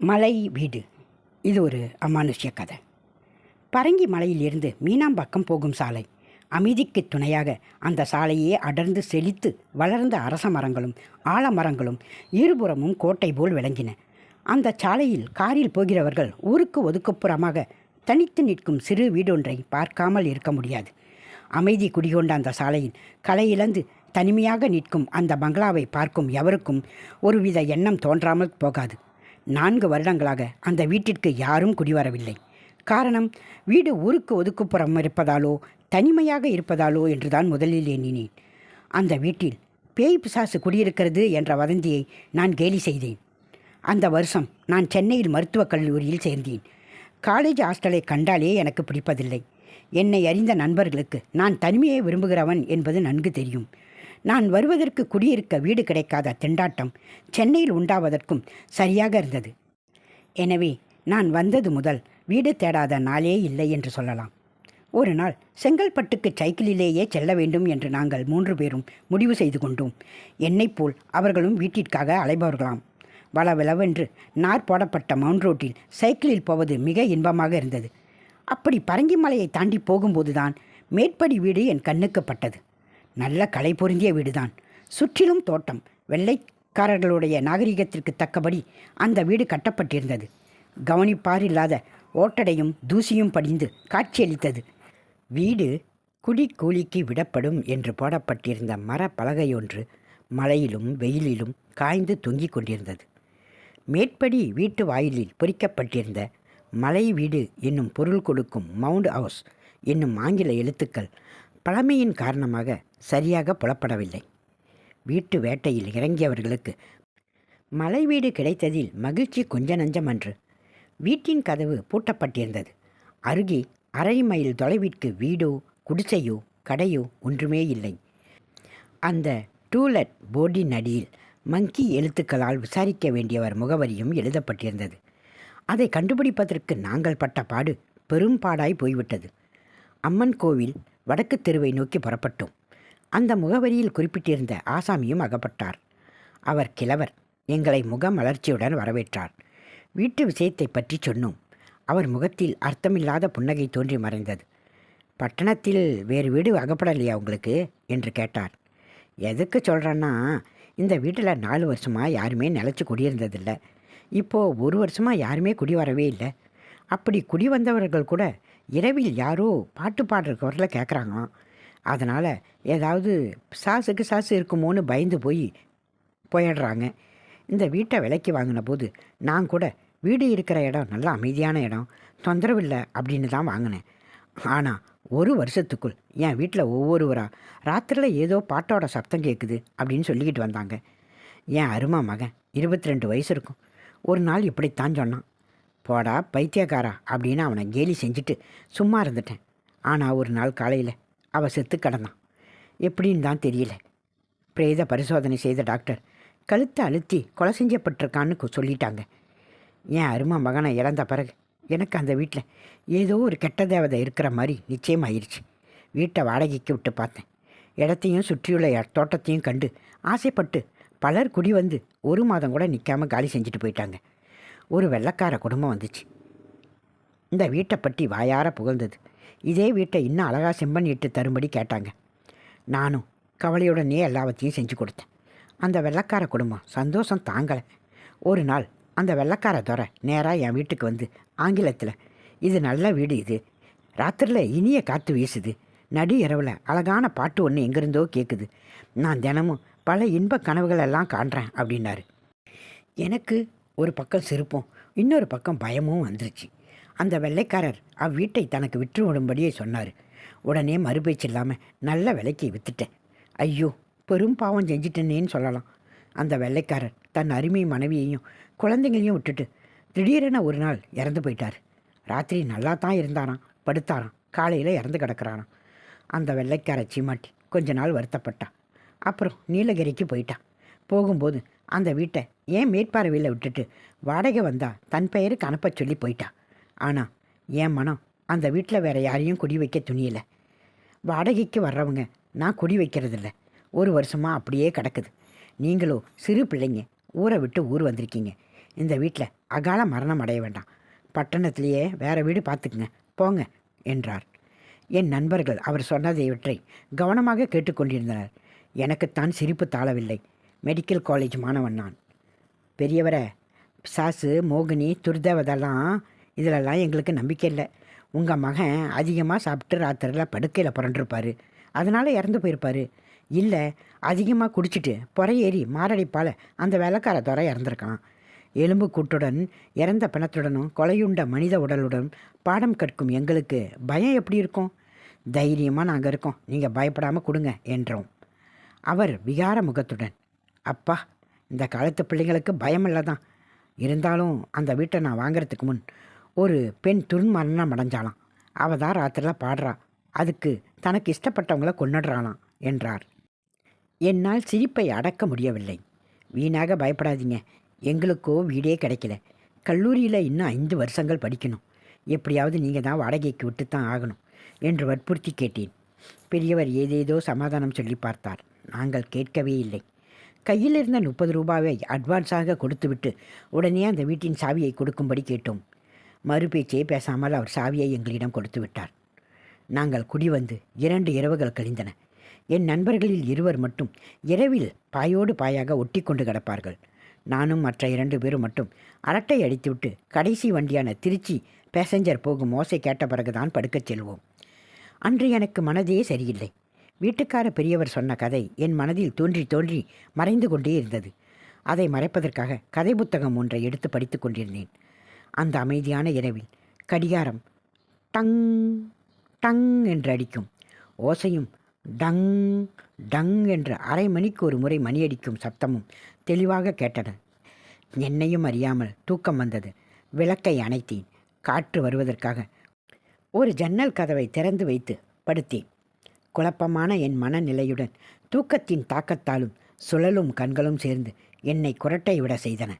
மலை வீடு இது ஒரு அமானுஷ்ய கதை. பரங்கி மலையிலிருந்து மீனாம்பாக்கம் போகும் சாலை. அமைதிக்கு துணையாக அந்த சாலையே அடர்ந்து செழித்து வளர்ந்த அரச மரங்களும் ஆலமரங்களும் இருபுறமும் கோட்டை போல் விளங்கின. அந்த சாலையில் காரில் போகிறவர்கள் ஊருக்கு ஒதுக்குப்புறமாக தனித்து நிற்கும் சிறு வீடொன்றை பார்க்காமல் இருக்க முடியாது. அமைதி குடிகொண்ட அந்த சாலையில் கலையிழந்து தனிமையாக நிற்கும் அந்த பங்களாவை பார்க்கும் எவருக்கும் ஒருவித எண்ணம் தோன்றாமல் போகாது. நான்கு வருடங்களாக அந்த வீட்டிற்கு யாரும் குடிவரவில்லை. காரணம் வீடு ஊருக்கு ஒதுக்குப்புறம் இருப்பதாலோ தனிமையாக இருப்பதாலோ என்றுதான் முதலில் எண்ணினேன். அந்த வீட்டில் பேய் பிசாசு குடியிருக்கிறது என்ற வதந்தியை நான் கேலி செய்தேன். அந்த வருஷம் நான் சென்னையில் மருத்துவக் கல்லூரியில் சேர்ந்தேன். காலேஜ் ஹாஸ்டலை கண்டாலே எனக்கு பிடிப்பதில்லை. என்னை அறிந்த நண்பர்களுக்கு நான் தனிமையை விரும்புகிறவன் என்பது நன்கு தெரியும். நான் வருவதற்கு குடியிருக்க வீடு கிடைக்காத திண்டாட்டம் சென்னையில் உண்டாவதற்கும் சரியாக இருந்தது. எனவே நான் வந்தது முதல் வீடு தேடாத நாளே இல்லை என்று சொல்லலாம். ஒரு நாள் செங்கல்பட்டுக்கு சைக்கிளிலேயே செல்ல வேண்டும் என்று நாங்கள் மூன்று பேரும் முடிவு செய்து கொண்டோம். என்னைப் போல் அவர்களும் வீட்டிற்காக அலைபவர்களாம். வளவளவென்று நார் போடப்பட்ட மவுண்ட் ரோட்டில் சைக்கிளில் போவது மிக இன்பமாக இருந்தது. அப்படி பரங்கிமலையை தாண்டி போகும்போதுதான் மேற்படி வீடு என் கண்ணுக்கு பட்டது. நல்ல கலை பொருந்திய வீடுதான். சுற்றிலும் தோட்டம். வெள்ளைக்காரர்களுடைய நாகரிகத்திற்கு தக்கபடி அந்த வீடு கட்டப்பட்டிருந்தது. கவனிப்பார் இல்லாத ஓட்டடையும் தூசியும் படிந்து காட்சியளித்தது. வீடு குடி கூலிக்கு விடப்படும் என்று போடப்பட்டிருந்த மர பலகையொன்று மழையிலும் வெயிலிலும் காய்ந்து தொங்கிக் கொண்டிருந்தது. மேற்படி வீட்டு வாயிலில் பொறிக்கப்பட்டிருந்த மலை வீடு என்னும் பொருள் கொடுக்கும் மவுண்ட் ஹவுஸ் என்னும் ஆங்கில எழுத்துக்கள் பழமையின் காரணமாக சரியாக புலப்படவில்லை. வீட்டு வேட்டையில் இறங்கியவர்களுக்கு மலை வீடு கிடைத்ததில் மகிழ்ச்சி கொஞ்ச நஞ்சம் அன்று. வீட்டின் கதவு பூட்டப்பட்டிருந்தது. அருகே அரை மைல் தொலைவிற்கு வீடோ குடிசையோ கடையோ ஒன்றுமே இல்லை. அந்த டூலெட் போர்டின் அடியில் மங்கி எழுத்துக்களால் விசாரிக்க வேண்டியவர் முகவரியும் எழுதப்பட்டிருந்தது. அதை கண்டுபிடிப்பதற்கு நாங்கள் பட்ட பாடு பெரும் பாடாய் போய்விட்டது. அம்மன் கோவில் வடக்கு தெருவை நோக்கி புறப்பட்டோம். அந்த முகவரியில் குறிப்பிட்டிருந்த ஆசாமியும் அகப்பட்டார். அவர் கிழவர் எங்களை முகமலர்ச்சியுடன் வரவேற்றார். வீட்டு விஷயத்தை பற்றி சொன்னோம். அவர் முகத்தில் அர்த்தமில்லாத புன்னகை தோன்றி மறைந்தது. பட்டணத்தில் வேறு வீடு அகப்படலையா உங்களுக்கு? என்று கேட்டார். எதுக்கு சொல்கிறேன்னா இந்த வீட்டில் நாலு வருஷமாக யாருமே நிலச்சி குடியிருந்ததில்லை. இப்போது ஒரு வருஷமாக யாருமே குடி வரவே இல்லை. அப்படி குடி வந்தவர்கள் கூட இரவில் யாரோ பாட்டு பாடுற குரலில் கேட்குறாங்களாம் அதனால் ஏதாவது சாசுக்கு சாசு இருக்குமோன்னு பயந்து போய் போயிடுறாங்க. இந்த வீட்டை விலைக்கு வாங்கின போது நான் கூட வீடு இருக்கிற இடம் நல்ல அமைதியான இடம் தொந்தரவு இல்லை அப்படின்னு தான் வாங்கினேன். ஆனால் ஒரு வருஷத்துக்குள் என் வீட்டில் ஒவ்வொருவராக ராத்திரியில் ஏதோ பாட்டோட சப்தம் கேட்குது அப்படின்னு சொல்லிக்கிட்டு வந்தாங்க. என் அருமா மகன் இருபத்தி ரெண்டு வயசு இருக்கும். ஒரு நாள் இப்படித்தான் சொன்னான். போடா பைத்தியக்காரா அப்படின்னு அவனை கேலி செஞ்சுட்டு சும்மா இருந்துட்டேன். ஆனால் ஒரு நாள் காலையில் அவள் செத்து கிடந்தான். எப்படின்னு தான் தெரியல. பிரேத பரிசோதனை செய்த டாக்டர் கழுத்தை அழுத்தி கொலை செஞ்சப்பட்டிருக்கான்னு சொல்லிட்டாங்க. என் அருமை மகனை இழந்த பிறகு எனக்கு அந்த வீட்டில் ஏதோ ஒரு கெட்ட தேவதை இருக்கிற மாதிரி நிச்சயமாயிருச்சு. வீட்டை வாடகைக்கு விட்டு பார்த்தேன். இடத்தையும் சுற்றியுள்ள தோட்டத்தையும் கண்டு ஆசைப்பட்டு பலர் குடி வந்து ஒரு மாதம் கூட நிற்காம காலி செஞ்சுட்டு போயிட்டாங்க. ஒரு வெள்ளக்கார குடும்பம் வந்துச்சு. இந்த வீட்டை பற்றி வாயார புகழ்ந்தது. இதே வீட்டை இன்னும் அழகா செம்பன் இட்டு தரும்படி கேட்டாங்க. நானும் கவலையுடனே எல்லாவற்றையும் செஞ்சு கொடுத்தேன். அந்த வெள்ளக்கார குடும்பம் சந்தோஷம் தாங்கலை. ஒரு நாள் அந்த வெள்ளக்கார துறை நேராக என் வீட்டுக்கு வந்து ஆங்கிலத்தில் இது நல்ல வீடு இது. ராத்திரியில் இனிய காற்று வீசுது. நடு இரவில் அழகான பாட்டு ஒன்று எங்கிருந்தோ கேட்குது நான் தினமும் பல இன்ப கனவுகளெல்லாம் காண்றேன் அப்படின்னாரு. எனக்கு ஒரு பக்கம் சிரிப்பும் இன்னொரு பக்கம் பயமும் வந்துருச்சு. அந்த வெள்ளைக்காரர் அவ்வீட்டை தனக்கு விற்று விடும்படியே சொன்னார். உடனே மறுபேச்சு இல்லாமல் நல்ல விலைக்கு விற்றுட்டேன் ஐயோ பெரும் பாவம் செஞ்சிட்டேனேன்னு சொல்லலாம். அந்த வெள்ளைக்காரர் தன் அருமை மனைவியையும் குழந்தைங்களையும் விட்டுட்டு திடீரென ஒரு நாள் இறந்து போயிட்டார். ராத்திரி நல்லா தான் இருந்தாராம் படுத்தாராம் காலையில் இறந்து கிடக்கிறாராம். அந்த வெள்ளைக்கார சீமாட்டி கொஞ்ச நாள் வருத்தப்பட்டான். அப்புறம் நீலகிரிக்கு போயிட்டான். போகும்போது அந்த வீட்டை ஏன் மேற்பார்வையில் விட்டுட்டு வாடகை வந்தா தன் பெயருக்கு அனுப்ப சொல்லி போயிட்டா. ஆனால் என் மனம் அந்த வீட்டில் வேற யாரையும் குடி வைக்க துணியலை. வாடகைக்கு வர்றவங்க நான் குடி வைக்கிறதில்ல. ஒரு வருஷமாக அப்படியே கிடக்குது. நீங்களோ சிறு பிள்ளைங்க ஊரை விட்டு ஊர் வந்திருக்கீங்க. இந்த வீட்டில் அகால மரணம் அடைய வேண்டாம். பட்டணத்திலேயே வேற வீடு பார்த்துக்குங்க. போங்க என்றார். என் நண்பர்கள் அவர் சொன்னதை இவற்றை கவனமாக கேட்டுக்கொண்டிருந்தனர். எனக்குத்தான் சிரிப்பு தாளவில்லை. மெடிக்கல் காலேஜ் மாணவன் நான். பெரியவரை பிசாசு மோகினி துர்தேவதெல்லாம் இதிலெல்லாம் எங்களுக்கு நம்பிக்கை இல்லை. உங்கள் மகன் அதிகமாக சாப்பிட்டு ராத்திரியில் படுக்கையில் புரண்டிருப்பார். அதனால் இறந்து போயிருப்பார். இல்லை அதிகமாக குடிச்சிட்டு புறையேறி மாரடைப்பால் அந்த வேலைக்கார துறை இறந்துருக்கான். எலும்பு கூட்டுடன் இறந்த பிணத்துடனும் கொலையுண்ட மனித உடலுடன் பாடம் கற்கும் எங்களுக்கு பயம் எப்படி இருக்கும்? தைரியமாக நாங்கள் இருக்கோம். நீங்கள் பயப்படாமல் கொடுங்க என்றோம். அவர் விகார முகத்துடன் அப்பா இந்த காலத்து பிள்ளைங்களுக்கு பயம் இல்லை தான் இருந்தாலும் அந்த வீட்டை நான் வாங்குறதுக்கு முன் ஒரு பெண் துர்மரணம் அடைஞ்சாலாம் அவள் தான் ராத்திரில பாடுறா. அதுக்கு தனக்கு இஷ்டப்பட்டவங்கள கொன்னுடுறாளாம் என்றார். என்னால் சிரிப்பை அடக்க முடியவில்லை. வீணாக பயப்படாதீங்க. எங்களுக்கோ வீடே கிடைக்கல. கல்லூரியில் இன்னும் ஐந்து வருஷங்கள் படிக்கணும். எப்படியாவது நீங்கள் தான் வாடகைக்கு விட்டு தான் ஆகணும் என்று வற்புறுத்தி கேட்டேன். பெரியவர் ஏதேதோ சமாதானம் சொல்லி பார்த்தார். நாங்கள் கேட்கவே இல்லை. கையில் இருந்த முப்பது ரூபாவை அட்வான்ஸாக கொடுத்துவிட்டு உடனே அந்த வீட்டின் சாவியை கொடுக்கும்படி கேட்டோம். மறுபேச்சே பேசாமல் அவர் சாவியை எங்களிடம் கொடுத்து விட்டார். நாங்கள் குடிவந்து இரண்டு இரவுகள் கழிந்தன. என் நண்பர்களில் இருவர் மட்டும் இரவில் பாயோடு பாயாக ஒட்டி கொண்டு கிடப்பார்கள். நானும் மற்ற இரண்டு பேரும் மட்டும் அரட்டை அடித்துவிட்டு கடைசி வண்டியான திருச்சி பேசஞ்சர் போகும் ஓசை கேட்ட பிறகுதான் படுக்கச் செல்வோம். அன்று எனக்கு மனதே சரியில்லை. வீட்டுக்கார பெரியவர் சொன்ன கதை என் மனதில் தோன்றி தோன்றி மறைந்து கொண்டே இருந்தது. அதை மறைப்பதற்காக கதை புத்தகம் ஒன்றை எடுத்து படித்து கொண்டிருந்தேன். அந்த அமைதியான இரவில் கடிகாரம் டங் டங் என்று அடிக்கும். ஓசையும் டங் டங் என்று அரை மணிக்கு ஒரு முறை மணியடிக்கும் சப்தமும் தெளிவாக கேட்டன. என்னையும் அறியாமல் தூக்கம் வந்தது. விளக்கை அணைத்தேன். காற்று வருவதற்காக ஒரு ஜன்னல் கதவை திறந்து வைத்து படுத்தேன். குழப்பமான என் மனநிலையுடன் தூக்கத்தின் தாக்கத்தாலும் சுழலும் கண்களும் சேர்ந்து என்னை குரட்டை விட செய்தன.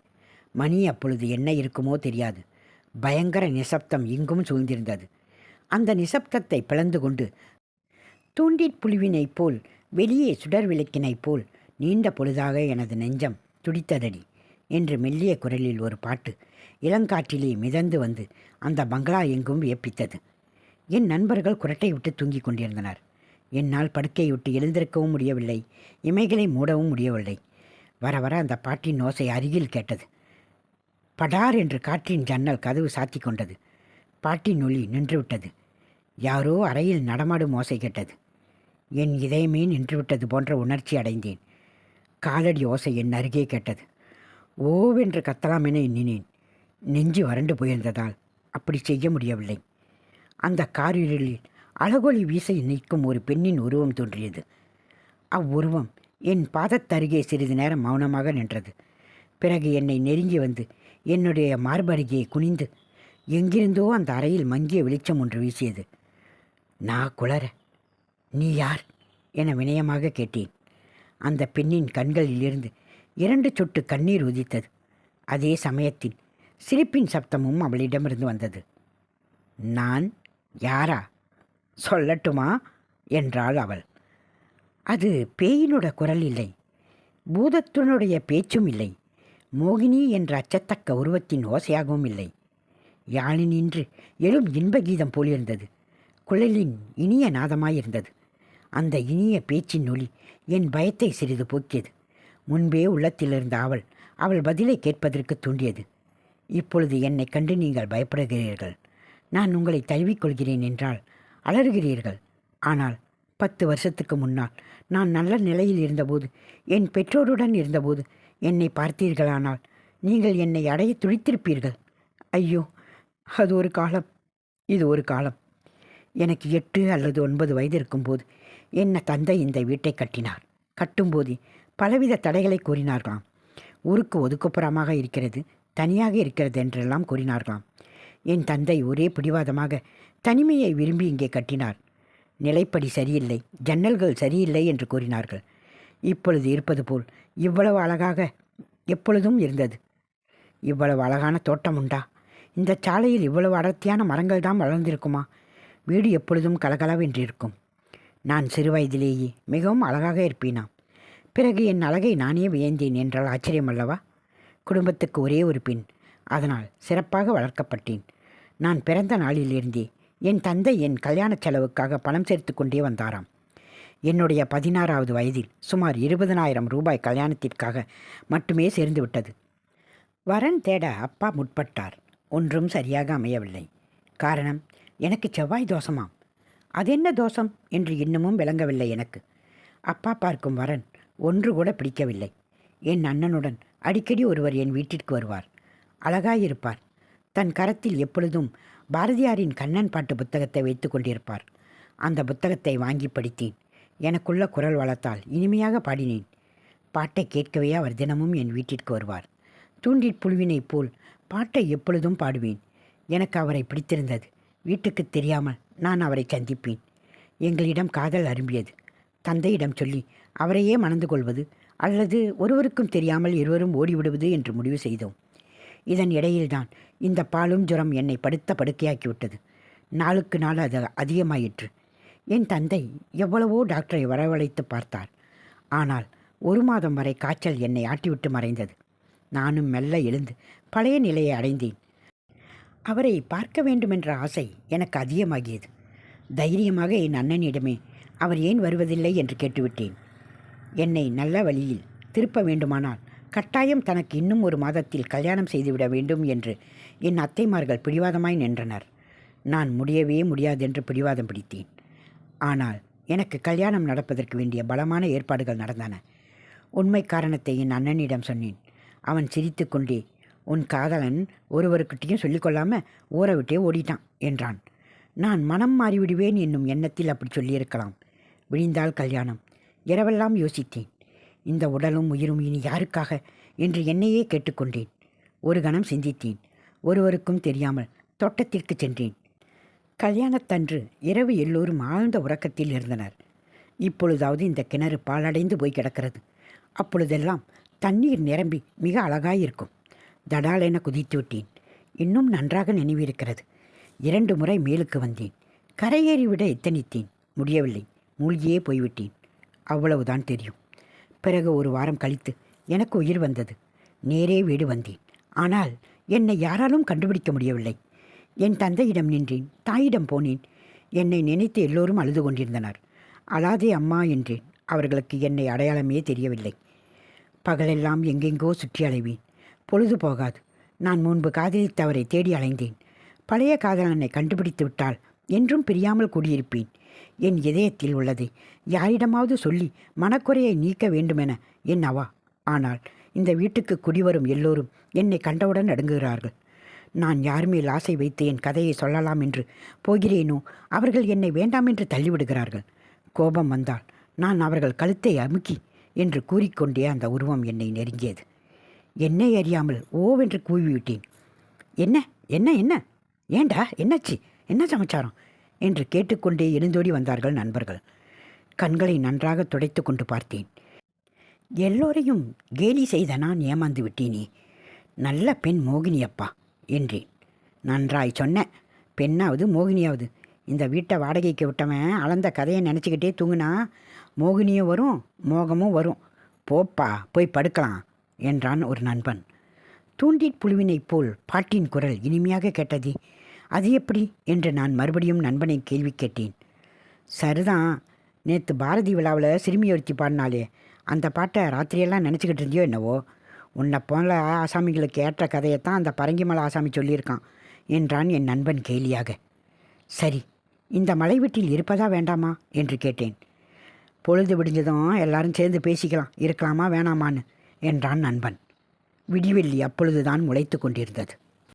மணி அப்பொழுது என்ன இருக்குமோ தெரியாது. பயங்கர நிசப்தம் இங்கும் சூழ்ந்திருந்தது. அந்த நிசப்தத்தை பிளந்து கொண்டு தூண்டிற் புழுவினைப் போல் வெளியே சுடர் விளக்கினைப் போல் நீண்ட பொழுதாக எனது நெஞ்சம் துடித்ததடி என்று மெல்லிய குரலில் ஒரு பாட்டு இளங்காற்றிலே மிதந்து வந்து அந்த பங்களா எங்கும் வியப்பித்தது. என் நண்பர்கள் குரட்டை விட்டு தூங்கிக் கொண்டிருந்தனர். என்னால் படுக்கையை விட்டு எழுந்திருக்கவும் முடியவில்லை. இமைகளை மூடவும் முடியவில்லை. வர வர அந்த பாட்டின் ஓசை அருகில் கேட்டது. படார் என்று காற்றின் ஜன்னல் கதவு சாத்தி கொண்டது. பாட்டின் ஒளி நின்றுவிட்டது. யாரோ அறையில் நடமாடும் ஓசை கேட்டது. என் இதயமே நின்றுவிட்டது போன்ற உணர்ச்சி அடைந்தேன். காலடி ஓசை என் அருகே கேட்டது. ஓவென்று கத்தலாம் என எண்ணினேன். நெஞ்சு வறண்டு போயிருந்ததால் அப்படி செய்ய முடியவில்லை. அந்த காரிருளில் அழகொலி வீச நிற்கும் ஒரு பெண்ணின் உருவம் தோன்றியது. அவ்வுருவம் என் பாதத்தருகே சிறிது நேரம் மௌனமாக நின்றது. பிறகு என்னை நெருங்கி வந்து என்னுடைய மார்பருகே குனிந்து எங்கிருந்தோ அந்த அறையில் மங்கிய வெளிச்சம் ஒன்று வீசியது. நான் குளற நீ யார்? என வினயமாக கேட்டேன். அந்த பெண்ணின் கண்களிலிருந்து இரண்டு சொட்டு கண்ணீர் உதித்தது. அதே சமயத்தில் சிரிப்பின் சப்தமும் அவளிடமிருந்து வந்தது. நான் யாரா? சொல்லட்டுமா? என்றாள் அவள். அது பேயினோட குரல் இல்லை. பூதத்தினுடைய பேச்சும் இல்லை. மோகினி என்ற அச்சத்தக்க உருவத்தின் ஓசையாகவும் இல்லை. யாழினின்று எழும் இன்ப கீதம் போலிருந்தது. குழலின் இனிய நாதமாயிருந்தது. அந்த இனிய பேச்சின் ஒளி என் பயத்தை சிறிது போக்கியது. முன்பே உள்ளத்திலிருந்த அவள் அவள் பதிலை கேட்பதற்கு தூண்டியது. இப்பொழுது என்னை கண்டு நீங்கள் பயப்படுகிறீர்கள். நான் உங்களை தழுவிக்கொள்கிறேன் என்றால் அலறுகிறீர்கள். ஆனால் பத்து வருஷத்துக்கு முன்னால் நான் நல்ல நிலையில் இருந்தபோது என் பெற்றோருடன் இருந்தபோது என்னை பார்த்தீர்களானால் நீங்கள் என்னை அடைய துடித்திருப்பீர்கள். ஐயோ அது ஒரு காலம் இது ஒரு காலம். எனக்கு எட்டு அல்லது ஒன்பது வயது இருக்கும்போது என்ன தந்தை இந்த வீட்டை கட்டினார். கட்டும்போது பலவித தடைகளை கூறினார்களாம். ஊருக்கு ஒதுக்குப்புறமாக இருக்கிறது தனியாக இருக்கிறது என்றெல்லாம் கூறினார்களாம். என் தந்தை ஒரே பிடிவாதமாக தனிமையை விரும்பி இங்கே கட்டினார். நிலைப்படி சரியில்லை ஜன்னல்கள் சரியில்லை என்று கூறினார்கள். இப்பொழுது இருப்பது போல் இவ்வளவு அழகாக எப்பொழுதும் இருந்தது. இவ்வளவு அழகான தோட்டம் உண்டா? இந்த சாலையில் இவ்வளவு அடர்த்தியான மரங்கள் தான் வளர்ந்திருக்குமா? வீடு எப்பொழுதும் கலகலவென்று இருக்கும் நான் சிறு வயதிலேயே மிகவும் அழகாக இருப்பேனாம் பிறகு என் அழகை நானே வியந்தேன் என்றால் ஆச்சரியம் அல்லவா குடும்பத்துக்கு ஒரே ஒரு பெண் அதனால் சிறப்பாக வளர்க்கப்பட்டேன். நான் பிறந்த நாளிலிருந்தே என் தந்தை என் கல்யாணச் செலவுக்காக பணம் சேர்த்து கொண்டே வந்தாராம். என்னுடைய பதினாறாவது வயதில் சுமார் இருபதனாயிரம் ரூபாய் கல்யாணத்திற்காக மட்டுமே சேர்ந்து விட்டது வரன் தேட அப்பா முற்பட்டார். ஒன்றும் சரியாக அமையவில்லை. காரணம் எனக்கு செவ்வாய் தோஷமாம். அதென்ன தோஷம் என்று இன்னமும் விளங்கவில்லை எனக்கு. அப்பா பார்க்கும் வரன் ஒன்று கூட பிடிக்கவில்லை. என் அண்ணனுடன் அடிக்கடி ஒருவர் என் வீட்டிற்கு வருவார். அழகாயிருப்பார். தன் கரத்தில் எப்பொழுதும் பாரதியாரின் கண்ணன் பாட்டு புத்தகத்தை வைத்து கொண்டிருப்பார். அந்த புத்தகத்தை வாங்கி படித்தேன். எனக்குள்ள குரல் வளர்த்தால் இனிமையாக பாடினேன். பாட்டை கேட்கவே அவர் தினமும் என் வீட்டிற்கு வருவார். தூண்டிற் புழுவினைப் போல் பாட்டை எப்பொழுதும் பாடுவேன். எனக்கு அவரை பிடித்திருந்தது. வீட்டுக்கு தெரியாமல் நான் அவரை சந்திப்பேன். எங்களிடம் காதல் அரும்பியது. தந்தையிடம் சொல்லி அவரையே மணந்து கொள்வது அல்லது ஒருவருக்கும் தெரியாமல் இருவரும் ஓடிவிடுவது என்று முடிவு செய்தோம். இதன் இடையில்தான் இந்த பாலும் ஜுரம் என்னை படுத்த படுக்கையாக்கிவிட்டது. நாளுக்கு நாள் அது அதிகமாயிற்று. என் தந்தை எவ்வளவோ டாக்டரை வரவழைத்து பார்த்தார். ஆனால் ஒரு மாதம் வரை காய்ச்சல் என்னை ஆட்டிவிட்டு மறைந்தது. நானும் மெல்ல எழுந்து பழைய நிலையை அடைந்தேன். அவரை பார்க்க வேண்டுமென்ற ஆசை எனக்கு அதிகமாகியது. தைரியமாக என் அண்ணனிடமே அவர் ஏன் வருவதில்லை? என்று கேட்டுவிட்டேன். என்னை நல்ல வழியில் திருப்ப வேண்டுமானால் கட்டாயம் தனக்கு இன்னும் ஒரு மாதத்தில் கல்யாணம் செய்துவிட வேண்டும் என்று என் அத்தைமார்கள் பிடிவாதமாய் நின்றனர். நான் முடியவே முடியாதென்று பிடிவாதம் பிடித்தேன். ஆனால் எனக்கு கல்யாணம் நடப்பதற்கு வேண்டிய பலமான ஏற்பாடுகள் நடந்தன. உண்மை காரணத்தை என் அண்ணனிடம் சொன்னேன். அவன் சிரித்துக்கொண்டே உன் காதலன் ஒருவருக்கிட்டையும் சொல்லிக்கொள்ளாமல் ஊரை விட்டே ஓடிட்டான் என்றான். நான் மனம் மாறிவிடுவேன் என்னும் எண்ணத்தில் அப்படி சொல்லியிருக்கலாம். விழிந்தால் கல்யாணம். இரவெல்லாம் யோசித்தேன். இந்த உடலும் உயிரும் இனி யாருக்காக? என்று என்னையே கேட்டுக்கொண்டேன். ஒரு கணம் சிந்தித்தேன். ஒருவருக்கும் தெரியாமல் தோட்டத்திற்கு சென்றேன். கல்யாணத்தன்று இரவு எல்லோரும் ஆழ்ந்த உறக்கத்தில் இருந்தனர். இப்பொழுதாவது இந்த கிணறு பாலடைந்து போய் கிடக்கிறது. அப்பொழுதெல்லாம் தண்ணீர் நிரம்பி மிக அழகாயிருக்கும். தடாலென குதித்து விட்டேன். இன்னும் நன்றாக நினைவிருக்கிறது. இரண்டு முறை மேலுக்கு வந்தேன். கரையேறிவிட எத்தனித்தேன். முடியவில்லை. மூழ்கியே போய்விட்டேன். அவ்வளவுதான் தெரியும். பிறகு ஒரு வாரம் கழித்து எனக்கு உயிர் வந்தது. நேரே வீடு வந்தேன். ஆனால் என்னை யாராலும் கண்டுபிடிக்க முடியவில்லை. என் தந்தையிடம் நின்றேன். தாயிடம் போனேன். என்னை நினைத்து எல்லோரும் அழுது கொண்டிருந்தனர். அழாதே அம்மா என்றேன். அவர்களுக்கு என்னை அடையாளமே தெரியவில்லை. பகலெல்லாம் எங்கெங்கோ சுற்றி அலைவேன். பொழுது போகாது. நான் முன்பு காதலித்தவரை தேடி அலைந்தேன். பழைய காதலனை கண்டுபிடித்து விட்டால் என்றும் பிரியாமல் கூடியிருப்பேன். என் இதயத்தில் உள்ளது. யாரிடமாவது சொல்லி மனக்குறையை நீக்க வேண்டுமென என் அவா. ஆனால் இந்த வீட்டுக்கு குடிவரும் எல்லோரும் என்னை கண்டவுடன் நடுங்குகிறார்கள். நான் யார் மேல் ஆசை வைத்து என் கதையை சொல்லலாம் என்று போகிறேனோ அவர்கள் என்னை வேண்டாம் என்று தள்ளிவிடுகிறார்கள். கோபம் வந்தால் நான் அவர்கள் கழுத்தை அமுக்கி என்று கூறிக்கொண்டே அந்த உருவம் என்னை நெருங்கியது. என்னை அறியாமல் ஓவென்று கூவிவிட்டேன். என்ன? என்ன? என்ன? ஏண்டா? என்னாச்சு? என்ன சமாச்சாரம்? என்று கேட்டுக்கொண்டே எழுந்தோடி வந்தார்கள் நண்பர்கள். கண்களை நன்றாக துடைத்து கொண்டு பார்த்தேன். எல்லோரையும் கேலி செய்த நான் ஏமாந்து விட்டேனே. நல்ல பெண் மோகினி அப்பா என்றேன். நன்றாய் சொன்ன பெண்ணாவது மோகினியாவது. இந்த வீட்டை வாடகைக்கு விட்டவன் அளந்த கதையை நினச்சிக்கிட்டே தூங்குனா மோகினியும் வரும் மோகமும் வரும். போப்பா போய் படுக்கலாம் என்றான் ஒரு நண்பன். தூண்டிற் புழுவினைப் போல் பாட்டின் குரல் இனிமையாக கேட்டது. அது எப்படி? என்று நான் மறுபடியும் நண்பனை கேள்வி கேட்டேன். சரிதான் நேற்று பாரதி விழாவில் சிறுமி ஒருத்தி பாடினாலே அந்த பாட்டை ராத்திரியெல்லாம் நினச்சிக்கிட்டு இருந்தியோ என்னவோ? உன்னை போல ஆசாமிகளுக்கு ஏற்ற கதையைத்தான் அந்த பரங்கிமலை ஆசாமி சொல்லியிருக்கான் என்றான் என் நண்பன் கேலியாக. சரி இந்த மலை வீட்டில் இருப்பதா வேண்டாமா? என்று கேட்டேன். பொழுது விடிஞ்சதும் எல்லாரும் சேர்ந்து பேசிக்கலாம் இருக்கலாமா வேணாமான்னு என்றான் நண்பன். விடிவெள்ளி அப்பொழுதுதான் முளைத்து கொண்டிருந்தது.